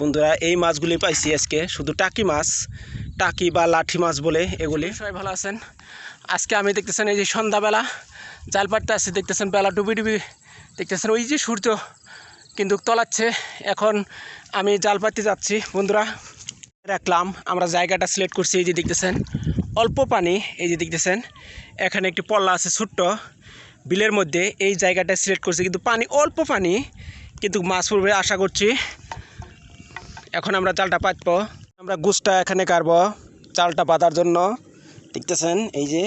বন্ধুরা, এই মাছগুলি পাইছি আজকে। শুধু টাকি মাছ, টাকি বা লাঠি মাছ বলে এগুলি। সবাই ভালো আছেন? আজকে আমি দেখতেছেন এই যে সন্ধ্যাবেলা জাল পাড়তে আসছি দেখতেছেন বেলা ডুবি ডুবি, দেখতেছেন ওই যে সূর্য কিন্তু তলাচ্ছে। এখন আমি জাল পাড়তে যাচ্ছি, বন্ধুরা, রাখলাম। আমরা জায়গাটা সিলেক্ট করছি, এই যে দেখতেছেন, অল্প পানি, এই যে দেখতেছেন, এখানে একটি পল্লা আছে ছোট্ট। বিলের মধ্যে এই জায়গাটা সিলেক্ট করছি, কিন্তু পানি, অল্প পানি, কিন্তু মাছ পড়বে, আশা করছি। এখন আমরা চালটা পাতব। আমরা গুছটা এখানে কাটবো চালটা বাঁধার জন্য। দেখতেছেন, এই যে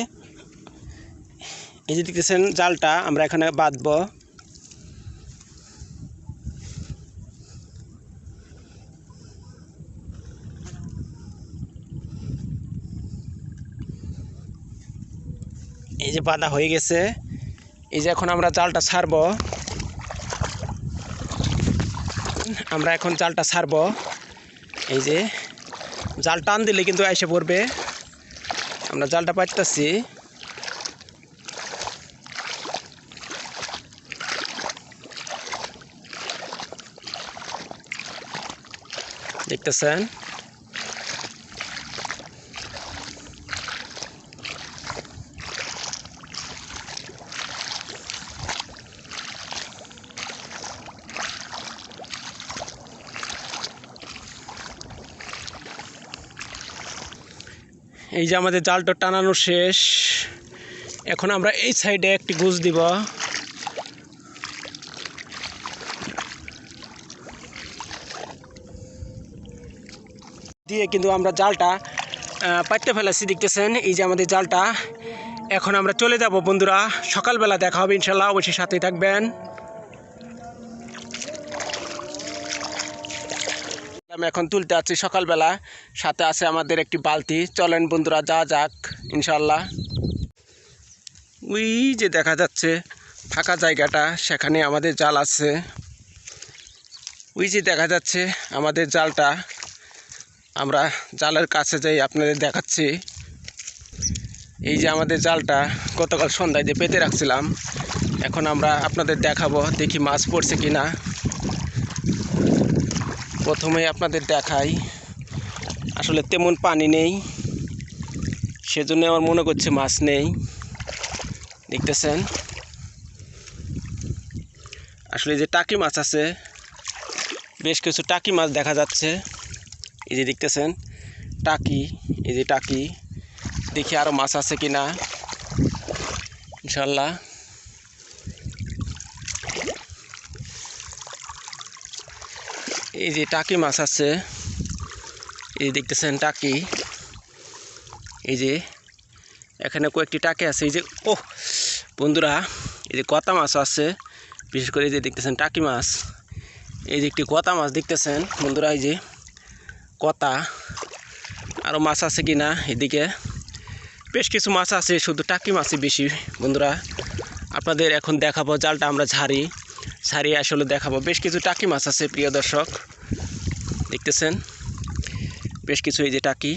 এই যে দেখতেছেন জালটা আমরা এখানে বাঁধবো। এই যে বাঁধা হয়ে গেছে। এই যে এখন আমরা জালটা ছাড়বো আমরা এখন জালটা ছাড়বো এই যে জাল টান দিলে কিন্তু এসে পড়বে। আমরা জালটা পাইতেছি। দেখতেছেন? এই যে আমাদের জালটা টানানো শেষ। এখন আমরা এই সাইডে একটি গুজ দিব। দিয়ে কিন্তু আমরা জালটা পাইতে ফেলেছি, দেখতেছেন? এই যে আমাদের জালটা। এখন আমরা চলে যাব, বন্ধুরা। সকালবেলা দেখা হবে, ইনশাল্লাহ। অবশ্যই সাথেই থাকবেন। আমি এখন তুলতে আছি সকালবেলা। সাথে আছে আমাদের একটি বালতি। চলেন বন্ধুরা যা যাক ইনশাল্লাহ ওই যে দেখা যাচ্ছে, ফাঁকা জায়গাটা, সেখানে আমাদের জাল আছে। ওই যে দেখা যাচ্ছে, আমাদের জালটা। আমরা জালের কাছে যাই, আপনাদের দেখাচ্ছি। এই যে আমাদের জালটা, গতকাল সন্ধ্যায় দিয়ে পেতে রাখছিলাম, এখন আমরা আপনাদের দেখাবো, দেখি মাছ পড়ছে কি না প্রথমে আপনাদের দেখাই। আসলে তেমন পানি নেই। সেজন্য আমার মনে করছে মাছ নেই। দেখতেছেন? আসলে যে টাকি মাছ আছে, বেশ কিছু টাকি মাছ দেখা যাচ্ছে। এই যে দেখতেছেন? টাকি, এই যে টাকি। দেখি আরও মাছ আছে কি না ইনশাল্লাহ। এই যে টাকি মাছ আছে, এই দেখতেছেন টাকি। এই যে এখানে কয়েকটি টাকি আছে, এই যে ও বন্ধুরা, এই যে কতা মাছ আছে, বিশেষ করে এই যে দেখতেছেন টাকি মাছ। এই যে একটি কতা মাছ দেখতেছেন, বন্ধুরা, এই যে কতা আরও মাছ আছে কি না এদিকে? বেশ কিছু মাছ আছে, শুধু টাকি মাছই বেশি, বন্ধুরা। আপনাদের এখন দেখাবো, জালটা আমরা ঝাড়ি ছাড়িয়ে আসলে দেখাবো। বেশ কিছু টাকি মাছ আছে, প্রিয় দর্শক। দেখতেছেন? বেশ কিছু এই যে টাকি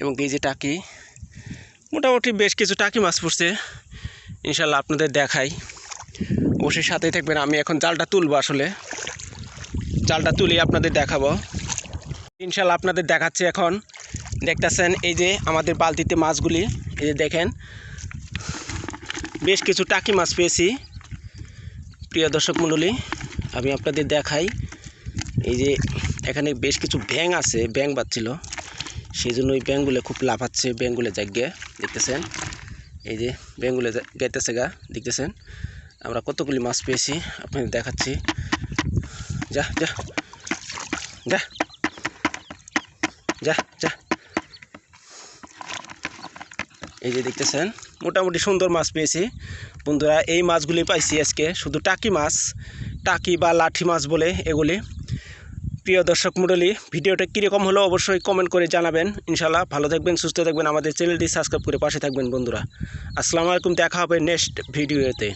এবং এই যে টাকি, মোটামুটি বেশ কিছু টাকি মাছ পড়ছে। ইনশাল্লাহ আপনাদের দেখাই। অবশ্যই সাথেই থাকবেন। আমি এখন জালটা তুলবো আসলে। জালটা তুলে আপনাদের দেখাবো। ইনশাল্লাহ আপনাদের দেখাচ্ছি এখন। দেখতেছেন এই যে আমাদের বালতিতে মাছগুলি। এই যে দেখেন, বেশ কিছু টাকি মাছ পেয়েছি। প্রিয় দর্শক মণ্ডলী, আমি আপনাদের দেখাই। এই যে এখানে বেশ কিছু ব্যাং আছে ব্যাং বাচ্ছিল সেই জন্য ওই ব্যাংগুলো খুব লাফাচ্ছে ব্যাংগুলো জাগে দেখতেছেন? এই যে ব্যাংগুলো গাইতেছে গা, দেখতেছেন? আমরা কতগুলি মাছ পেয়েছি, আপনাদের দেখাচ্ছি। যা যা যা যা যা। এই যে দেখতেছেন, মোটামুটি সুন্দর মাছ পেয়েছি। বন্ধুরা, এই মাছগুলি পাইছি আজকে শুধু টাকি মাছ, টাকি বা লাঠি মাছ বলে এগুলি। প্রিয় দর্শক মণ্ডলী, ভিডিওটা কীরকম হলো অবশ্যই কমেন্ট করে জানাবেন। ইনশাল্লাহ ভালো থাকবেন, সুস্থ থাকবেন। আমাদের চ্যানেলটি সাবস্ক্রাইব করে পাশে থাকবেন বন্ধুরা। আসসালামু আলাইকুম, দেখা হবে নেক্সট ভিডিওতে